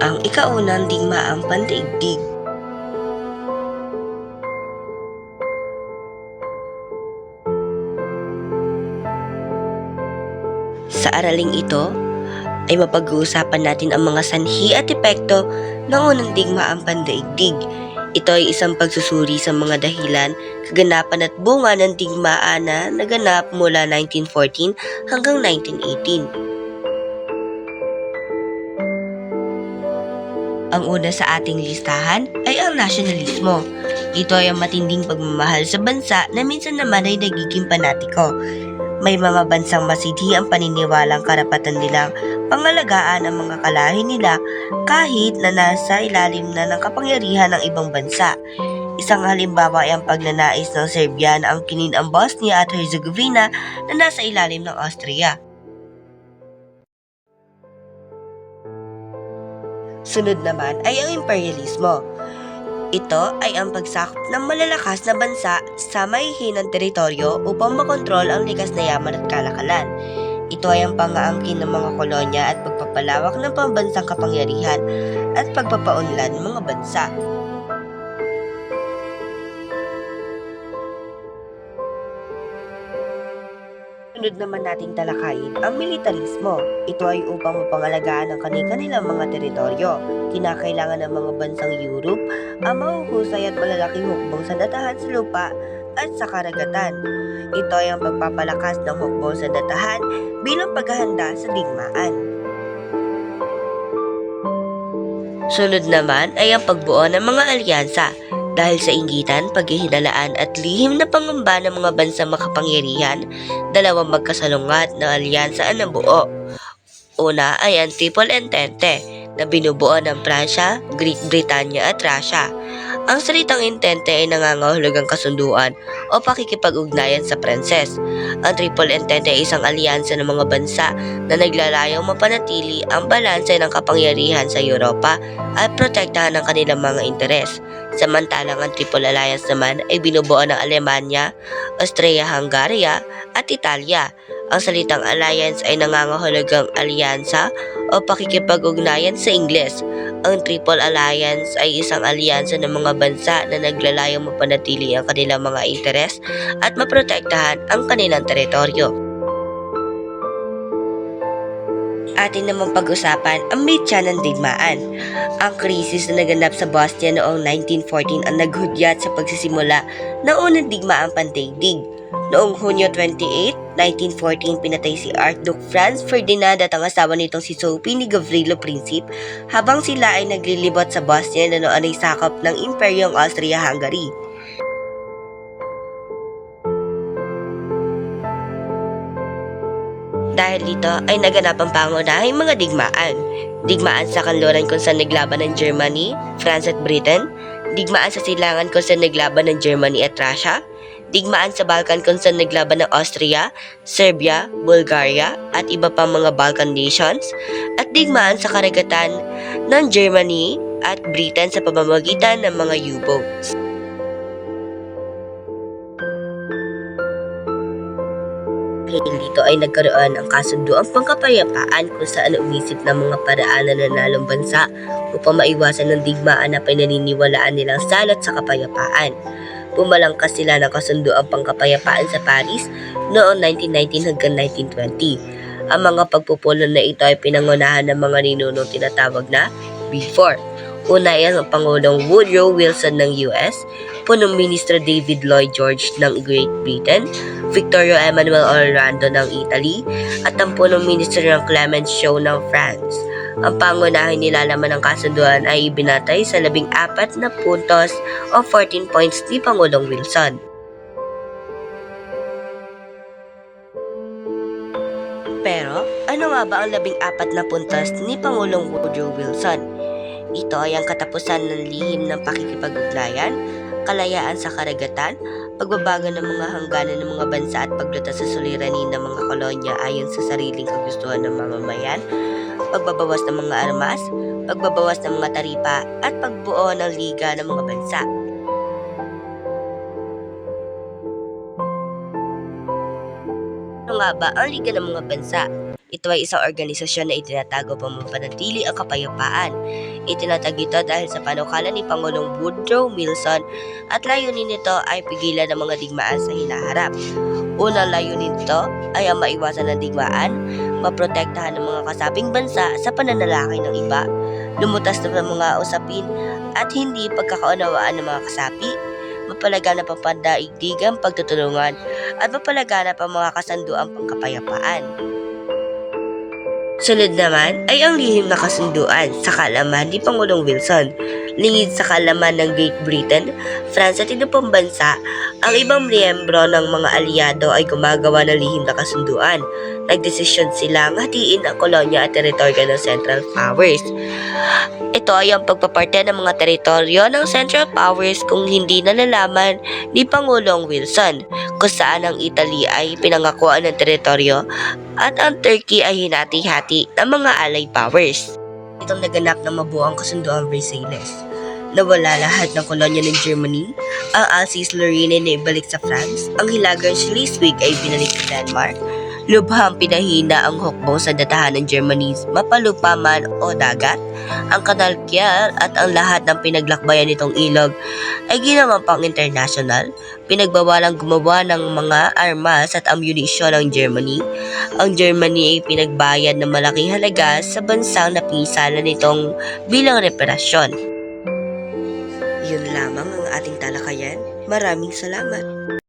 ang ikaunang digmaang pandaigdig. Sa araling ito, ay mapag-uusapan natin ang mga sanhi at epekto ng unang digmaang pandaigdig. Ito ay isang pagsusuri sa mga dahilan, kaganapan at bunga ng digmaan na naganap mula 1914 hanggang 1918. Ang una sa ating listahan ay ang nasyonalismo. Ito ay ang matinding pagmamahal sa bansa na minsan naman ay nagiging panatiko. May mga bansang masidhi ang paniniwalang karapatan nilang pangalagaan ang mga kalahi nila kahit na nasa ilalim na ng kapangyarihan ng ibang bansa. Isang halimbawa ay ang pagnanais ng Serbia na angkinin ang Bosnia at Herzegovina na nasa ilalim ng Austria. Sunod naman ay ang imperialismo. Ito ay ang pagsakop ng malalakas na bansa sa maihinang teritoryo upang makontrol ang likas na yaman at kalakalan. Ito ay ang pangaangkin ng mga kolonya at pagpapalawak ng pambansang kapangyarihan at pagpapaunlad ng mga bansa. Sunod naman nating talakayin ang militarismo. Ito ay upang mapangalagaan ang kanilang mga teritoryo. Kinakailangan ng mga bansang Europe ang mahuhusay at malalaking hukbong sa datahan sa lupa at sa karagatan. Ito ay ang pagpapalakas ng hukbong sa datahan bilang paghahanda sa digmaan. Sunod naman ay ang pagbuo ng mga alyansa dahil sa inggitan, paghihinalaan at lihim na pangamba ng mga bansa makapangyarihan, dalawang magkasalungat na alyansa ang nabuo. Una ay ang Triple Entente na binubuo ng Pransya, Great Britannia at Russia. Ang salitang entente ay nangangahulugang kasunduan o pakikipag-ugnayan sa Pranses. Ang Triple Entente ay isang alyansa ng mga bansa na naglalayong mapanatili ang balanse ng kapangyarihan sa Europa at protektahan ang kanilang mga interes. Samantalang ang Triple Alliance naman ay binubuo ng Alemanya, Austria-Hungaria at Italia. Ang salitang alliance ay nangangahulugang alyansa o pakikipag-ugnayan sa Ingles. Ang Triple Alliance ay isang alyansa ng mga bansa na naglalayong mapanatili ang kanilang mga interes at maprotektahan ang kanilang teritoryo. Atin naman pag-usapan ang mitya ng digmaan. Ang krisis na naganap sa Bosnia noong 1914 ang naghudyat sa pagsisimula ng unang digmaang pandaigdig. Noong Hunyo 28, 1914, pinatay si Archduke Franz Ferdinand at ang asawa nitong si Sophie ni Gavrilo Princip habang sila ay naglilibot sa Bosnia na noon ay sakop ng Imperyong Austria-Hungary. Dahil dito ay naganap ang pangunahing mga digmaan. Digmaan sa kanluran kung saan naglaban ng Germany, France at Britain, digmaan sa silangan kung saan naglaban ng Germany at Russia, digmaan sa Balkan kung saan naglaban ng Austria, Serbia, Bulgaria at iba pang mga Balkan nations, at digmaan sa karagatan ng Germany at Britain sa pamamagitan ng mga U-boats. Dahil dito ay nagkaroon ng kasunduang pangkapayapaan kung saan umisip ng mga paraan na nanalong bansa upang maiwasan ng digmaan na pinaniniwalaan nilang salot sa kapayapaan. Pumalangkas sila ng kasunduang pangkapayapaan sa Paris noong 1919 hanggang 1920. Ang mga pagpupulo na ito ay pinangunahan ng mga ninunong tinatawag na Big Four. Una ay ang Pangulong Woodrow Wilson ng US, Punong Ministro David Lloyd George ng Great Britain, Victorio Emmanuel Orlando ng Italy, at ang Punong Ministro ng Clement Show ng France. Ang pangunahin nilalaman ng kasunduan ay ibinatay sa labing apat na puntos o 14 points ni Pangulong Wilson. Pero, ano nga ba ang labing apat na puntos ni Pangulong Woodrow Wilson? Ito ay ang katapusan ng lihim ng pakikipag-ugnayan, kalayaan sa karagatan, pagbabago ng mga hangganan ng mga bansa at paglutas sa suliranin ng mga kolonya ayon sa sariling kagustuhan ng mamamayan, pagbabawas ng mga armas, pagbabawas ng mga taripa, at pagbuo ng liga ng mga bansa. Ano nga ba ang liga ng mga bansa? Ito ay isang organisasyon na itinatago para mapanatili ang kapayapaan. Itinatag ito dahil sa panukala ni Pangulong Woodrow Wilson at layunin nito ay pigilan ng mga digmaan sa hinaharap. Unang layunin nito ay ang maiwasan ng digmaan, maprotektahan ng mga kasabing bansa sa pananalaki ng iba, lumutas ng mga usapin at hindi pagkakaunawaan ng mga kasapi, mapalaganap ang pandaigdigang pagtutulungan at mapalaganap ang mga kasanduang pangkapayapaan. Sunod naman ay ang lihim na kasunduan sa kalaman ni Pangulong Wilson. Lingid sa kalaman ng Great Britain, France at iba pang bansa, ang ibang miyembro ng mga aliado ay gumagawa ng lihim na kasunduan. Nagdesisyon silang hatiin ang kolonya at teritoryo ng Central Powers. Ito ay ang pagpaparte ng mga teritoryo ng Central Powers kung hindi nalalaman ni Pangulong Wilson kung saan ang Italy ay pinangakuan ng teritoryo at ang Turkey ay hinati-hati ng mga allied powers. Itong naganap na mabuo ang kasunduan Versailles. Nawala lahat ng kolonya ng Germany, ang Alsace-Lorraine na ibalik sa France, ang hilagang Schleswig ay binalik sa Denmark, lubhang pinahina ang hukbong sa datahan ng Germany, mapalupa man o dagat, ang Kanal Kiel at ang lahat ng pinaglakbayan nitong ilog ay ginawa pang international, pinagbawalang gumawa ng mga armas at ammunisyon ng Germany. Ang Germany ay pinagbayad ng malaking halaga sa bansang napinsala nitong bilang reparasyon. Yun lamang ang ating talakayan. Maraming salamat.